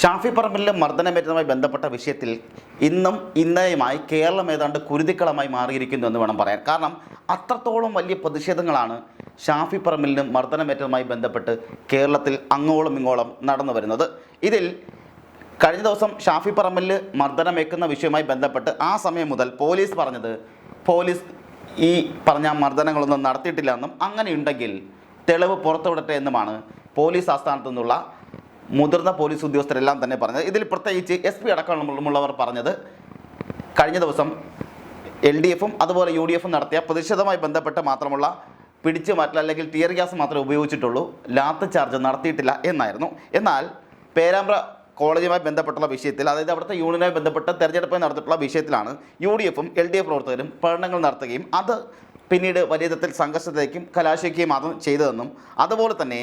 ഷാഫി പറമ്പിലെ മർദ്ദനമേറ്റതുമായി ബന്ധപ്പെട്ട വിഷയത്തിൽ ഇന്നും ഇന്നലെയുമായി കേരളം ഏതാണ്ട് കുരുതിക്കളമായി മാറിയിരിക്കുന്നു എന്ന് വേണം പറയാൻ. കാരണം അത്രത്തോളം വലിയ പ്രതിഷേധങ്ങളാണ് ഷാഫി പറമ്പിലിനും മർദ്ദനമേറ്റതുമായി ബന്ധപ്പെട്ട് കേരളത്തിൽ അങ്ങോളം ഇങ്ങോളം നടന്നു വരുന്നത്. ഇതിൽ കഴിഞ്ഞ ദിവസം ഷാഫി പറമ്പിൽ മർദ്ദനമേക്കുന്ന വിഷയവുമായി ബന്ധപ്പെട്ട് ആ സമയം മുതൽ പോലീസ് പറഞ്ഞത് പോലീസ് ഈ പറഞ്ഞ മർദ്ദനങ്ങളൊന്നും നടത്തിയിട്ടില്ല എന്നും അങ്ങനെയുണ്ടെങ്കിൽ തെളിവ് പുറത്തുവിടട്ടെ എന്നുമാണ് പോലീസ് ആസ്ഥാനത്തു നിന്നുള്ള മുതിർന്ന പോലീസ് ഉദ്യോഗസ്ഥരെല്ലാം തന്നെ പറഞ്ഞത്. ഇതിൽ പ്രത്യേകിച്ച് എസ് പി അടക്കമുള്ളവർ പറഞ്ഞത് കഴിഞ്ഞ ദിവസം എൽ ഡി എഫും അതുപോലെ യു ഡി എഫും നടത്തിയ പ്രതിഷേധവുമായി ബന്ധപ്പെട്ട് മാത്രമുള്ള പിടിച്ചു മാറ്റൽ അല്ലെങ്കിൽ ടിയർ ഗ്യാസ് മാത്രമേ ഉപയോഗിച്ചിട്ടുള്ളൂ. ലാത്ത് ചാർജ് നടത്തിയിട്ടില്ല എന്നായിരുന്നു. എന്നാൽ പേരാമ്പ്ര കോളേജുമായി ബന്ധപ്പെട്ടുള്ള വിഷയത്തിൽ അതായത് അവിടുത്തെ യൂണിയനുമായി ബന്ധപ്പെട്ട് തെരഞ്ഞെടുപ്പ് നടത്തിയിട്ടുള്ള വിഷയത്തിലാണ് യു ഡി എഫും എൽ ഡി എഫ് പ്രവർത്തകരും പഠനങ്ങൾ നടത്തുകയും അത് പിന്നീട് വലിയ തരത്തിൽ സംഘർഷത്തിലേക്കും കലാശിക്കുകയും അതും ചെയ്തതെന്നും അതുപോലെ തന്നെ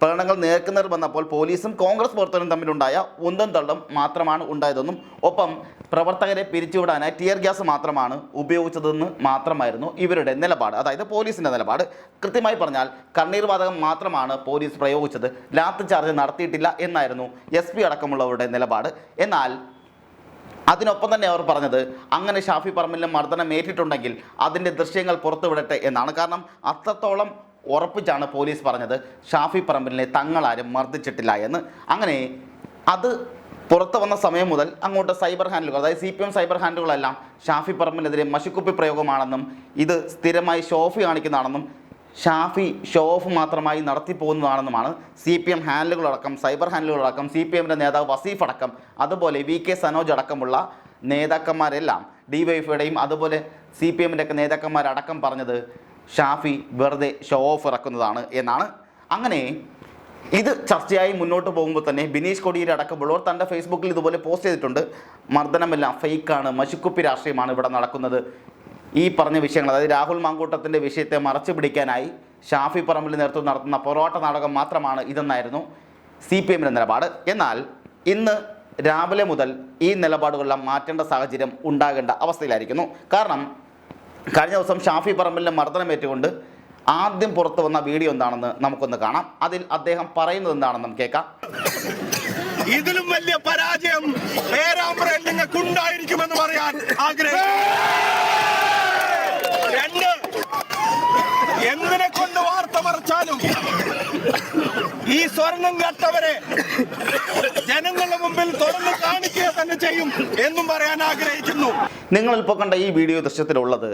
പ്രകടനങ്ങൾ നേർക്കുനേർ വന്നപ്പോൾ പോലീസും കോൺഗ്രസ് പ്രവർത്തകരും തമ്മിലുണ്ടായ ഉന്തം തള്ളും മാത്രമാണ് ഉണ്ടായതെന്നും ഒപ്പം പ്രവർത്തകരെ പിരിച്ചുവിടാനായി ടിയർ ഗ്യാസ് മാത്രമാണ് ഉപയോഗിച്ചതെന്ന് മാത്രമായിരുന്നു ഇവരുടെ നിലപാട്. അതായത് പോലീസിന്റെ നിലപാട്. കൃത്യമായി പറഞ്ഞാൽ കണ്ണീർ വാതകം മാത്രമാണ് പോലീസ് പ്രയോഗിച്ചത്. ലാത്ത് ചാർജ് നടത്തിയിട്ടില്ല എന്നായിരുന്നു എസ് പി അടക്കമുള്ളവരുടെ നിലപാട്. എന്നാൽ അതിനൊപ്പം തന്നെ അവർ പറഞ്ഞത് അങ്ങനെ ഷാഫി പറമ്പിലിന് മർദ്ദനം ഏറ്റിട്ടുണ്ടെങ്കിൽ അതിന്റെ ദൃശ്യങ്ങൾ പുറത്തുവിടട്ടെ എന്നാണ്. കാരണം അത്രത്തോളം ഉറപ്പിച്ചാണ് പോലീസ് പറഞ്ഞത് ഷാഫി പറമ്പിലിനെ തങ്ങളാരും മർദ്ദിച്ചിട്ടില്ല എന്ന്. അങ്ങനെ അത് പുറത്തു വന്ന സമയം മുതൽ അങ്ങോട്ട് സൈബർ ഹാൻഡലുകൾ അതായത് സി പി എം സൈബർ ഹാൻഡുകളെല്ലാം ഷാഫി പറമ്പിനെതിരെ മഷിക്കുപ്പി പ്രയോഗമാണെന്നും ഇത് സ്ഥിരമായി ഷോഫി കാണിക്കുന്നതാണെന്നും ഷാഫി ഷോ ഓഫ് മാത്രമായി നടത്തിപ്പോകുന്നതാണെന്നുമാണ് സി പി എം ഹാൻഡലുകളടക്കം സൈബർ ഹാൻഡലുകളടക്കം സി പി എമ്മിന്റെ നേതാവ് വസീഫ് അടക്കം അതുപോലെ വി കെ സനോജ് അടക്കമുള്ള നേതാക്കന്മാരെല്ലാം ഡി വൈഫയുടെയും അതുപോലെ സി പി എമ്മിന്റെയൊക്കെ നേതാക്കന്മാരടക്കം പറഞ്ഞത് ഷാഫി വെറുതെ ഷോ ഓഫ് ഇറക്കുന്നതാണ് എന്നാണ്. അങ്ങനെ ഇത് ചർച്ചയായി മുന്നോട്ട് പോകുമ്പോൾ തന്നെ ബിനീഷ് കൊടിയേരി അടക്കമുള്ളവർ തന്റെ ഫേസ്ബുക്കിൽ ഇതുപോലെ പോസ്റ്റ് ചെയ്തിട്ടുണ്ട്. മർദ്ദനമെല്ലാം ഫേക്കാണ് മശുക്കുപ്പി രാഷ്ട്രീയമാണ് ഇവിടെ നടക്കുന്നത്. ഈ പറഞ്ഞ വിഷയങ്ങൾ അതായത് രാഹുൽ മാങ്കൂട്ടത്തിന്റെ വിഷയത്തെ മറച്ചു പിടിക്കാനായി ഷാഫി പറമ്പിൽ നേതൃത്വം നടത്തുന്ന പൊറോട്ട നാടകം മാത്രമാണ് ഇതെന്നായിരുന്നു സി പി എമ്മിന്റെ നിലപാട്. എന്നാൽ ഇന്ന് രാവിലെ മുതൽ ഈ നിലപാടുകളെല്ലാം മാറ്റേണ്ട സാഹചര്യം ഉണ്ടാകേണ്ട അവസ്ഥയിലായിരിക്കുന്നു. കാരണം കഴിഞ്ഞ ദിവസം ഷാഫി പറമ്പലിന് മർദ്ദനമേറ്റുകൊണ്ട് ആദ്യം പുറത്തു വന്ന വീഡിയോ എന്താണെന്ന് നമുക്കൊന്ന് കാണാം. അതിൽ അദ്ദേഹം പറയുന്നത് എന്താണെന്ന് നമുക്ക് കേൾക്കാം. ഇതിലും വലിയ പരാജയം പേരാമ്പ്രയിൽ നിങ്ങൾക്ക് ഉണ്ടായിരിക്കുമെന്ന് പറയാൻ ആഗ്രഹിക്കുന്നു. രണ്ട് എന്തിനെ മറച്ചാലും ഈ സ്വർണം കേട്ടവരെ ജനങ്ങളുടെ മുമ്പിൽ തുറന്നു കാണിക്കുക തന്നെ ചെയ്യും എന്നും പറയാൻ ആഗ്രഹിക്കുന്നു. നിങ്ങൾ ഇപ്പോൾ കണ്ട ഈ വീഡിയോ ദൃശ്യത്തിലുള്ളത്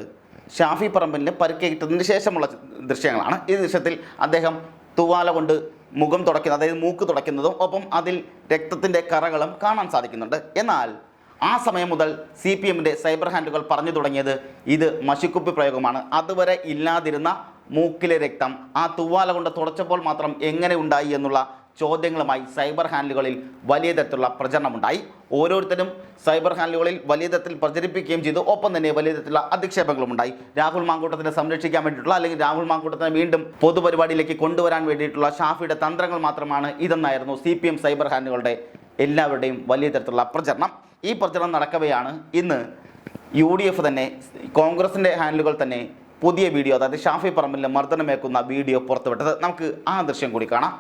ഷാഫി പറമ്പിലിന് പരിക്കേറ്റതിന് ശേഷമുള്ള ദൃശ്യങ്ങളാണ്. ഈ ദൃശ്യത്തിൽ അദ്ദേഹം തുവാല കൊണ്ട് മുഖം തുടയ്ക്കുന്നത് അതായത് മൂക്ക് തുടയ്ക്കുന്നതും ഒപ്പം അതിൽ രക്തത്തിന്റെ കറകളും കാണാൻ സാധിക്കുന്നുണ്ട്. എന്നാൽ ആ സമയം മുതൽ സി പി എമ്മിന്റെ സൈബർ ഹാൻഡുകൾ പറഞ്ഞു തുടങ്ങിയത് ഇത് മഷിക്കുപ്പി പ്രയോഗമാണ്. അതുവരെ ഇല്ലാതിരുന്ന മൂക്കിലെ രക്തം ആ തൂവാല കൊണ്ട് തുടച്ചപ്പോൾ മാത്രം എങ്ങനെ ഉണ്ടായി എന്നുള്ള ചോദ്യങ്ങളുമായി സൈബർ ഹാൻഡലുകളിൽ വലിയ തരത്തിലുള്ള പ്രചരണമുണ്ടായി. ഓരോരുത്തരും സൈബർ ഹാൻഡലുകളിൽ വലിയ തരത്തിൽ പ്രചരിപ്പിക്കുകയും ചെയ്തു. ഒപ്പം തന്നെ വലിയ തരത്തിലുള്ള അധിക്ഷേപങ്ങളും ഉണ്ടായി. രാഹുൽ മാങ്കൂട്ടത്തിനെ സംരക്ഷിക്കാൻ വേണ്ടിയിട്ടുള്ള അല്ലെങ്കിൽ രാഹുൽ മാങ്കൂട്ടത്തിനെ വീണ്ടും പൊതുപരിപാടിയിലേക്ക് കൊണ്ടുവരാൻ വേണ്ടിയിട്ടുള്ള ഷാഫിയുടെ തന്ത്രങ്ങൾ മാത്രമാണ് ഇതെന്നായിരുന്നു സി സൈബർ ഹാൻഡലുകളുടെ എല്ലാവരുടെയും വലിയ തരത്തിലുള്ള പ്രചരണം. ഈ പ്രചരണം നടക്കവെയാണ് ഇന്ന് യു തന്നെ കോൺഗ്രസിന്റെ ഹാൻഡലുകൾ തന്നെ പുതിയ വീഡിയോ അതായത് ഷാഫി പറമ്പിലെ മർദ്ദനമേക്കുന്ന വീഡിയോ പുറത്തുവിട്ടത്. നമുക്ക് ആ ദൃശ്യം കൂടി കാണാം.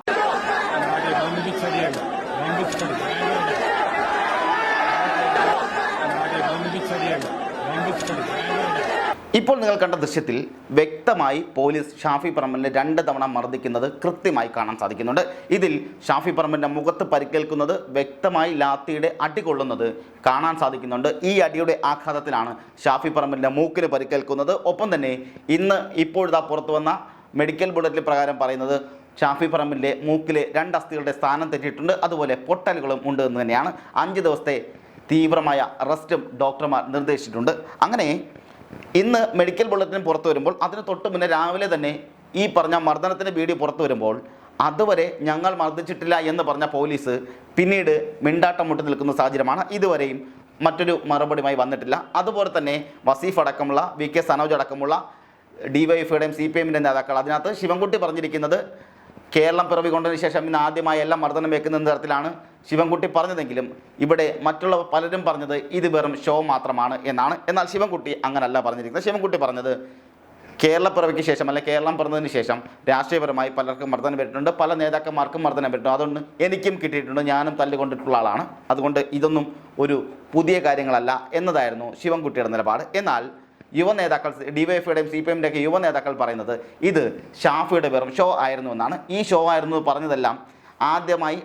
ഇപ്പോൾ നിങ്ങൾ കണ്ട ദൃശ്യത്തിൽ വ്യക്തമായി പോലീസ് ഷാഫി പറമ്പലിനെ രണ്ട് തവണ മർദ്ദിക്കുന്നത് കൃത്യമായി കാണാൻ സാധിക്കുന്നുണ്ട്. ഇതിൽ ഷാഫി പറമ്പലിന്റെ മുഖത്ത് പരിക്കേൽക്കുന്നത് വ്യക്തമായി ലാത്തിയുടെ അടി കൊള്ളുന്നത് കാണാൻ സാധിക്കുന്നുണ്ട്. ഈ അടിയുടെ ആഘാതത്തിലാണ് ഷാഫി പറമ്പലിന്റെ മൂക്കിന് പരിക്കേൽക്കുന്നത്. ഒപ്പം തന്നെ ഇന്ന് ഇപ്പോഴിതാ പുറത്തു വന്ന മെഡിക്കൽ ബുള്ളറ്റിൽ പ്രകാരം പറയുന്നത് ഷാഫി പറമ്പിന്റെ മൂക്കിലെ രണ്ട് അസ്ഥികളുടെ സ്ഥാനം തെറ്റിയിട്ടുണ്ട്. അതുപോലെ പൊട്ടലുകളും ഉണ്ട് എന്ന് തന്നെയാണ്. അഞ്ച് ദിവസത്തെ തീവ്രമായ റെസ്റ്റും ഡോക്ടർമാർ നിർദ്ദേശിച്ചിട്ടുണ്ട്. അങ്ങനെ ഇന്ന് മെഡിക്കൽ ബുള്ളറ്റിൻ പുറത്തു വരുമ്പോൾ അതിന് തൊട്ട് മുന്നേ രാവിലെ തന്നെ ഈ പറഞ്ഞ മർദ്ദനത്തിന്റെ വീഡിയോ പുറത്തു വരുമ്പോൾ അതുവരെ ഞങ്ങൾ മർദ്ദിച്ചിട്ടില്ല എന്ന് പറഞ്ഞ പോലീസ് പിന്നീട് മിണ്ടാട്ടം മുട്ടി നിൽക്കുന്ന സാഹചര്യമാണ്. ഇതുവരെയും മറ്റൊരു മറുപടിയുമായി വന്നിട്ടില്ല. അതുപോലെ തന്നെ വസീഫ് അടക്കമുള്ള വി കെ സനോജ് അടക്കമുള്ള ഡിവൈഎഫ്ഐയുടെയും സി പി എമ്മിന്റെ നേതാക്കൾ. അതിനകത്ത് ശിവൻകുട്ടി പറഞ്ഞിരിക്കുന്നത് കേരളം പിറവി കൊണ്ടതിന് ശേഷം ഇന്ന് ആദ്യമായി എല്ലാം മർദ്ദനം വെക്കുന്ന തരത്തിലാണ് ശിവൻകുട്ടി പറഞ്ഞതെങ്കിലും ഇവിടെ മറ്റുള്ള പലരും പറഞ്ഞത് ഇത് വെറും ഷോ മാത്രമാണ് എന്നാണ്. എന്നാൽ ശിവൻകുട്ടി അങ്ങനല്ല പറഞ്ഞിരിക്കുന്നത്. ശിവൻകുട്ടി പറഞ്ഞത് കേരളപ്പിറവിക്ക് ശേഷം അല്ലെ കേരളം പിറന്നതിന് ശേഷം രാഷ്ട്രീയപരമായി പലർക്കും മർദ്ദനം പറ്റിയിട്ടുണ്ട് പല നേതാക്കന്മാർക്കും മർദ്ദനം പറ്റിയിട്ടുണ്ട് അതുകൊണ്ട് എനിക്കും കിട്ടിയിട്ടുണ്ട്. ഞാനും തല്ലുകൊണ്ടിട്ടുള്ള ആളാണ്. അതുകൊണ്ട് ഇതൊന്നും ഒരു പുതിയ കാര്യങ്ങളല്ല എന്നതായിരുന്നു ശിവൻകുട്ടിയുടെ നിലപാട്. എന്നാൽ യുവ നേതാക്കൾ ഡിവൈഎഫ്ഐയുടെയും സി പി എമ്മിന്റെയൊക്കെ യുവ നേതാക്കൾ പറയുന്നത് ഇത് ഷാഫിയുടെ വെറും ഷോ ആയിരുന്നു എന്നാണ് ഈ ഷോ ആയിരുന്നു പറഞ്ഞതെല്ലാം. ആദ്യമായി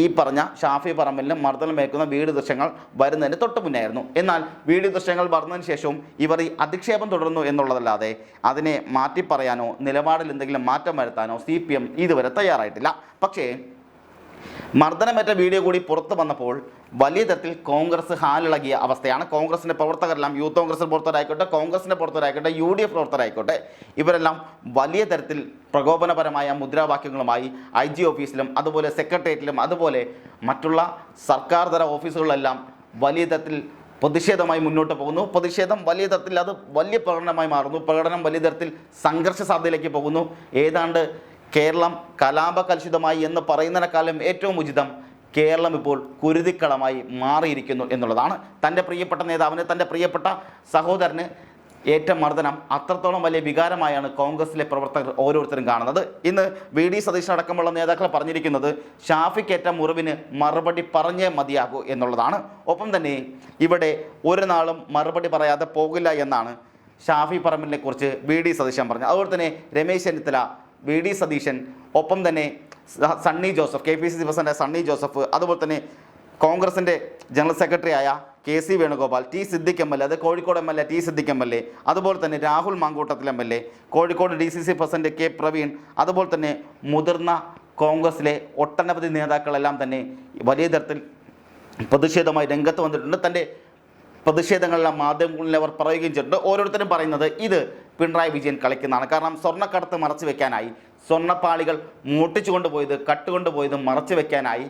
ഈ പറഞ്ഞ ഷാഫി പറമ്പലിന് മർദ്ദനമേക്കുന്ന വീട് ദൃശ്യങ്ങൾ വരുന്നതിന് തൊട്ട് മുന്നായിരുന്നു. എന്നാൽ വീട് ദൃശ്യങ്ങൾ വരുന്നതിന് ശേഷവും ഇവർ ഈ അധിക്ഷേപം തുടർന്നു എന്നുള്ളതല്ലാതെ അതിനെ മാറ്റി പറയാനോ നിലപാടിൽ എന്തെങ്കിലും മാറ്റം വരുത്താനോ സി ഇതുവരെ തയ്യാറായിട്ടില്ല. പക്ഷേ മർദ്ദനമേറ്റ വീഡിയോ കൂടി പുറത്തു വന്നപ്പോൾ വലിയ തരത്തിൽ കോൺഗ്രസ് ഹാലിളകിയ അവസ്ഥയാണ്. കോൺഗ്രസിന്റെ പ്രവർത്തകരെല്ലാം യൂത്ത് കോൺഗ്രസ് പ്രവർത്തകരായിക്കോട്ടെ കോൺഗ്രസിന്റെ പ്രവർത്തകരായിക്കോട്ടെ യു ഡി എഫ് പ്രവർത്തകരായിക്കോട്ടെ ഇവരെല്ലാം വലിയ തരത്തിൽ പ്രകോപനപരമായ മുദ്രാവാക്യങ്ങളുമായി ഐ ജി ഓഫീസിലും അതുപോലെ സെക്രട്ടേറിയറ്റിലും അതുപോലെ മറ്റുള്ള സർക്കാർ തല ഓഫീസുകളിലെല്ലാം വലിയ തരത്തിൽ പ്രതിഷേധമായി മുന്നോട്ട് പോകുന്നു. പ്രതിഷേധം വലിയ തരത്തിൽ അത് വലിയ പ്രകടനമായി മാറുന്നു. പ്രകടനം വലിയ തരത്തിൽ സംഘർഷ സാധ്യതയിലേക്ക് പോകുന്നു. ഏതാണ്ട് കേരളം കലാപകലുഷിതമായി എന്ന് പറയുന്നതിനേക്കാളും ഏറ്റവും ഉചിതം കേരളം ഇപ്പോൾ കുരുതിക്കളമായി മാറിയിരിക്കുന്നു എന്നുള്ളതാണ്. തന്റെ പ്രിയപ്പെട്ട നേതാവിന് തന്റെ പ്രിയപ്പെട്ട സഹോദരന് ഏറ്റ മർദ്ദനം അത്രത്തോളം വലിയ വികാരമായാണ് കോൺഗ്രസിലെ പ്രവർത്തകർ ഓരോരുത്തരും കാണുന്നത്. ഇന്ന് വി ഡി സതീശൻ അടക്കമുള്ള നേതാക്കൾ പറഞ്ഞിരിക്കുന്നത് ഷാഫിക്കേറ്റ മുറിവിന് മറുപടി പറഞ്ഞേ മതിയാകൂ എന്നുള്ളതാണ്. ഒപ്പം തന്നെ ഇവിടെ ഒരു നാളും മറുപടി പറയാതെ പോകില്ല എന്നാണ് ഷാഫി പറമ്പിലിനെ കുറിച്ച് വി ഡി സതീശൻ പറഞ്ഞു അതുപോലെ തന്നെ രമേശ് ചെന്നിത്തല വി ഡി സതീശൻ ഒപ്പം തന്നെ Sunny Joseph K P C C president Sunny Joseph അതുപോലെ തന്നെ കോൺഗ്രസിന്റെ ജനറൽ സെക്രട്ടറി ആയ K C Venugopal T Siddique M L A അത് Kozhikode M L A T Siddique M L A അതുപോലെ തന്നെ Rahul Mamkootathil M L A Kozhikode D C C president K Praveen അതുപോലെ തന്നെ മുതിർന്ന കോൺഗ്രസിലെ ഒട്ടനവധി നേതാക്കളെല്ലാം തന്നെ വലിയ തരത്തിൽ പ്രതിഷേധമായി രംഗത്ത് വന്നിട്ടുണ്ട്. തന്റെ പ്രതിഷേധങ്ങളെല്ലാം മാധ്യമങ്ങളിൽ അവർ പറയുകയും ചെയ്തിട്ടുണ്ട്. ഓരോരുത്തരും പറയുന്നത് ഇത് പിണറായി വിജയൻ കളിക്കുന്നതാണ്. കാരണം സ്വർണക്കടത്ത് മറച്ചു വെക്കാനായി സ്വർണപ്പാളികൾ മൂട്ടിച്ചു കൊണ്ടുപോയത് കട്ടുകൊണ്ടുപോയത് മറച്ചു വെക്കാനായി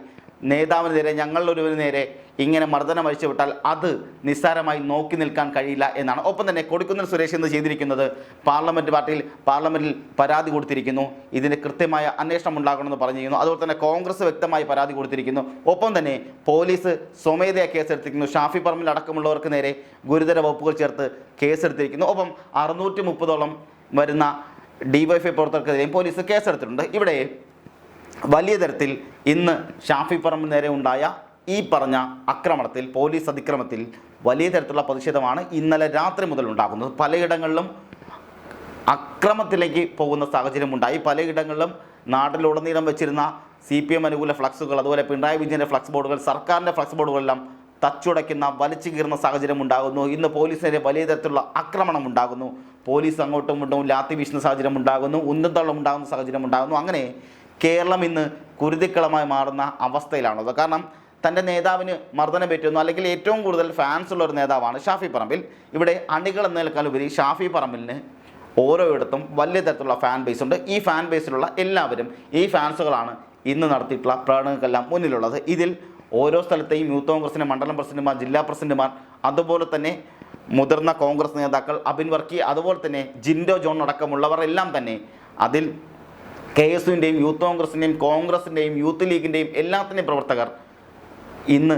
നേതാവിന് നേരെ ഞങ്ങളൊരുവന് നേരെ ഇങ്ങനെ മർദ്ദനം അഴിച്ചു വിട്ടാൽ അത് നിസ്സാരമായി നോക്കി നിൽക്കാൻ കഴിയില്ല എന്നാണ്. ഒപ്പം തന്നെ കൊടിക്കുന്നിൽ സുരേഷ് എന്ന് ചെയ്തിരിക്കുന്നത്? പാർലമെന്റ് പാർട്ടിയിൽ പാർലമെന്റിൽ പരാതി കൊടുത്തിരിക്കുന്നു. ഇതിന് കൃത്യമായ അന്വേഷണം ഉണ്ടാകണമെന്ന് പറഞ്ഞിരിക്കുന്നു. അതുപോലെ തന്നെ കോൺഗ്രസ് വ്യക്തമായി പരാതി കൊടുത്തിരിക്കുന്നു. ഒപ്പം തന്നെ പോലീസ് സ്വമേധയാ കേസെടുത്തിരിക്കുന്നു. ഷാഫി പറമ്പിൽ അടക്കമുള്ളവർക്ക് നേരെ ഗുരുതര വകുപ്പുകൾ ചേർത്ത് കേസെടുത്തിരിക്കുന്നു. ഒപ്പം അറുന്നൂറ്റി മുപ്പതോളം വരുന്ന ഡിവൈഫൈ പ്രവർത്തകർക്കെതിരെയും പോലീസ് കേസെടുത്തിട്ടുണ്ട്. ഇവിടെ വലിയ തരത്തിൽ ഇന്ന് ഷാഫി പറമ്പ് നേരെ ഉണ്ടായ ഈ പറഞ്ഞ ആക്രമണത്തിൽ പോലീസ് അതിക്രമത്തിൽ വലിയ തരത്തിലുള്ള പ്രതിഷേധമാണ് ഇന്നലെ രാത്രി മുതൽ ഉണ്ടാകുന്നത്. പലയിടങ്ങളിലും അക്രമത്തിലേക്ക് പോകുന്ന സാഹചര്യമുണ്ടായി പലയിടങ്ങളിലും നാട്ടിലുടനീളം വെച്ചിരുന്ന സി പി എം അനുകൂല ഫ്ലക്സുകൾ അതുപോലെ പിണറായി വിജയന്റെ ഫ്ലക്സ് ബോർഡുകൾ സർക്കാരിന്റെ ഫ്ലക്സ് ബോർഡുകളെല്ലാം തച്ചുടയ്ക്കുന്ന വലിച്ചു കീറുന്ന സാഹചര്യം ഉണ്ടാകുന്നു. ഇന്ന് പോലീസിനെതിരെ വലിയ തരത്തിലുള്ള ആക്രമണം ഉണ്ടാകുന്നു. പോലീസ് അങ്ങോട്ടും ഇങ്ങോട്ടും ലാത്തി വീശുന്ന സാഹചര്യം ഉണ്ടാകുന്നു. ഉന്നതള്ളം ഉണ്ടാകുന്ന സാഹചര്യം ഉണ്ടാകുന്നു. അങ്ങനെ കേരളം ഇന്ന് കുരുതിക്കളമായി മാറുന്ന അവസ്ഥയിലാണത് കാരണം തന്റെ നേതാവിന് മർദ്ദനം പറ്റുന്നു അല്ലെങ്കിൽ ഏറ്റവും കൂടുതൽ ഫാൻസ് ഉള്ള ഒരു നേതാവാണ് ഷാഫി പറമ്പിൽ. ഇവിടെ അണികൾ എന്നതിനേക്കാൾ ഉപരി ഷാഫി പറമ്പിലിന് ഓരോയിടത്തും വലിയ തരത്തിലുള്ള ഫാൻ ബേസ് ഉണ്ട്. ഈ ഫാൻ ബേസിലുള്ള എല്ലാവരും ഈ ഫാൻസുകളാണ് ഇന്ന് നടത്തിയിട്ടുള്ള പ്രകടനങ്ങൾക്കെല്ലാം മുന്നിലുള്ളത്. ഇതിൽ ഓരോ സ്ഥലത്തെയും യൂത്ത് കോൺഗ്രസിന്റെ മണ്ഡലം പ്രസിഡന്റുമാർ ജില്ലാ പ്രസിഡന്റുമാർ അതുപോലെ തന്നെ മുതിർന്ന കോൺഗ്രസ് നേതാക്കൾ അബിൻ വർക്കി അതുപോലെ തന്നെ ജിൻഡോ ജോൺ അടക്കമുള്ളവർ എല്ലാം തന്നെ അതിൽ കെ എസ് യുവിന്റെയും യൂത്ത് കോൺഗ്രസിന്റെയും കോൺഗ്രസിന്റെയും യൂത്ത് ലീഗിന്റെയും എല്ലാത്തിന്റെയും പ്രവർത്തകർ ഇന്ന്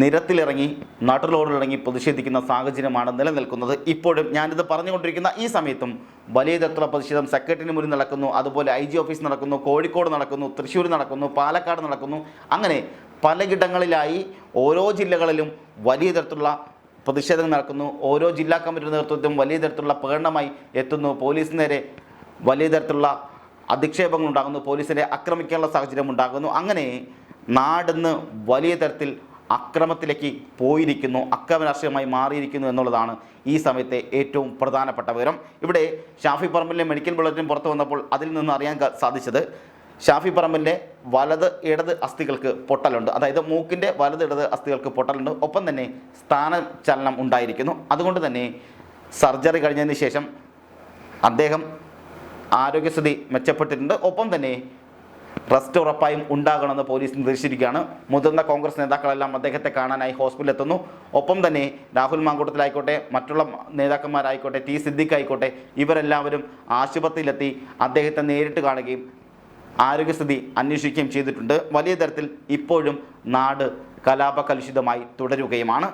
നിരത്തിലിറങ്ങി നാട്ടിലോടിലിറങ്ങി പ്രതിഷേധിക്കുന്ന സാഹചര്യമാണ് നിലനിൽക്കുന്നത്. ഇപ്പോഴും ഞാനിത് പറഞ്ഞുകൊണ്ടിരിക്കുന്ന ഈ സമയത്തും വലിയ തരത്തിലുള്ള പ്രതിഷേധം സെക്രട്ടറിന് മുന്നിൽ നടക്കുന്നു അതുപോലെ ഐ ജി ഓഫീസ് നടക്കുന്നു കോഴിക്കോട് നടക്കുന്നു തൃശ്ശൂർ നടക്കുന്നു പാലക്കാട് നടക്കുന്നു. അങ്ങനെ പലയിടങ്ങളിലായി ഓരോ ജില്ലകളിലും വലിയ തരത്തിലുള്ള പ്രതിഷേധങ്ങൾ നടക്കുന്നു. ഓരോ ജില്ലാ കമ്മിറ്റിയുടെ നേതൃത്വത്തിലും വലിയ തരത്തിലുള്ള പ്രകടനമായി എത്തുന്നു. പോലീസിന് നേരെ വലിയ തരത്തിലുള്ള അധിക്ഷേപങ്ങൾ ഉണ്ടാകുന്നു പോലീസിനെ ആക്രമിക്കാനുള്ള സാഹചര്യം ഉണ്ടാകുന്നു അങ്ങനെ നാടിന്ന് വലിയ തരത്തിൽ അക്രമത്തിലേക്ക് പോയിരിക്കുന്നു അക്രമ രാഷ്ട്രീയമായി മാറിയിരിക്കുന്നു എന്നുള്ളതാണ് ഈ സമയത്തെ ഏറ്റവും പ്രധാനപ്പെട്ട വിവരം. ഇവിടെ ഷാഫി പറമ്പിലെ മെഡിക്കൽ ബുള്ളറ്റിൻ പുറത്തു വന്നപ്പോൾ അതിൽ നിന്ന് അറിയാൻ സാധിച്ചത് ഷാഫി പറമ്പിന്റെ വലത് ഇടത് അസ്ഥികൾക്ക് പൊട്ടലുണ്ട്. അതായത് മൂക്കിന്റെ വലത് ഇടത് അസ്ഥികൾക്ക് പൊട്ടലുണ്ട്. ഒപ്പം തന്നെ സ്ഥാനചലനം ഉണ്ടായിരിക്കുന്നു. അതുകൊണ്ട് തന്നെ സർജറി കഴിഞ്ഞതിന് ശേഷം അദ്ദേഹം ആരോഗ്യസ്ഥിതി മെച്ചപ്പെട്ടിട്ടുണ്ട്. ഒപ്പം തന്നെ റെസ്റ്റ് ഉറപ്പായും ഉണ്ടാകണമെന്ന് പോലീസ് നിർദ്ദേശിച്ചിരിക്കുകയാണ്. മുതിർന്ന കോൺഗ്രസ് നേതാക്കളെല്ലാം അദ്ദേഹത്തെ കാണാനായി ഹോസ്പിറ്റലിൽ എത്തുന്നു. ഒപ്പം തന്നെ രാഹുൽ മാങ്കൂട്ടത്തിലായിക്കോട്ടെ മറ്റുള്ള നേതാക്കന്മാരായിക്കോട്ടെ ടി സിദ്ദിഖ് ആയിക്കോട്ടെ ഇവരെല്ലാവരും ആശുപത്രിയിലെത്തി അദ്ദേഹത്തെ നേരിട്ട് കാണുകയും ആരോഗ്യസ്ഥിതി അന്വേഷിക്കുകയും ചെയ്തിട്ടുണ്ട്. വലിയ തരത്തിൽ ഇപ്പോഴും നാട് കലാപകലുഷിതമായി തുടരുകയുമാണ്.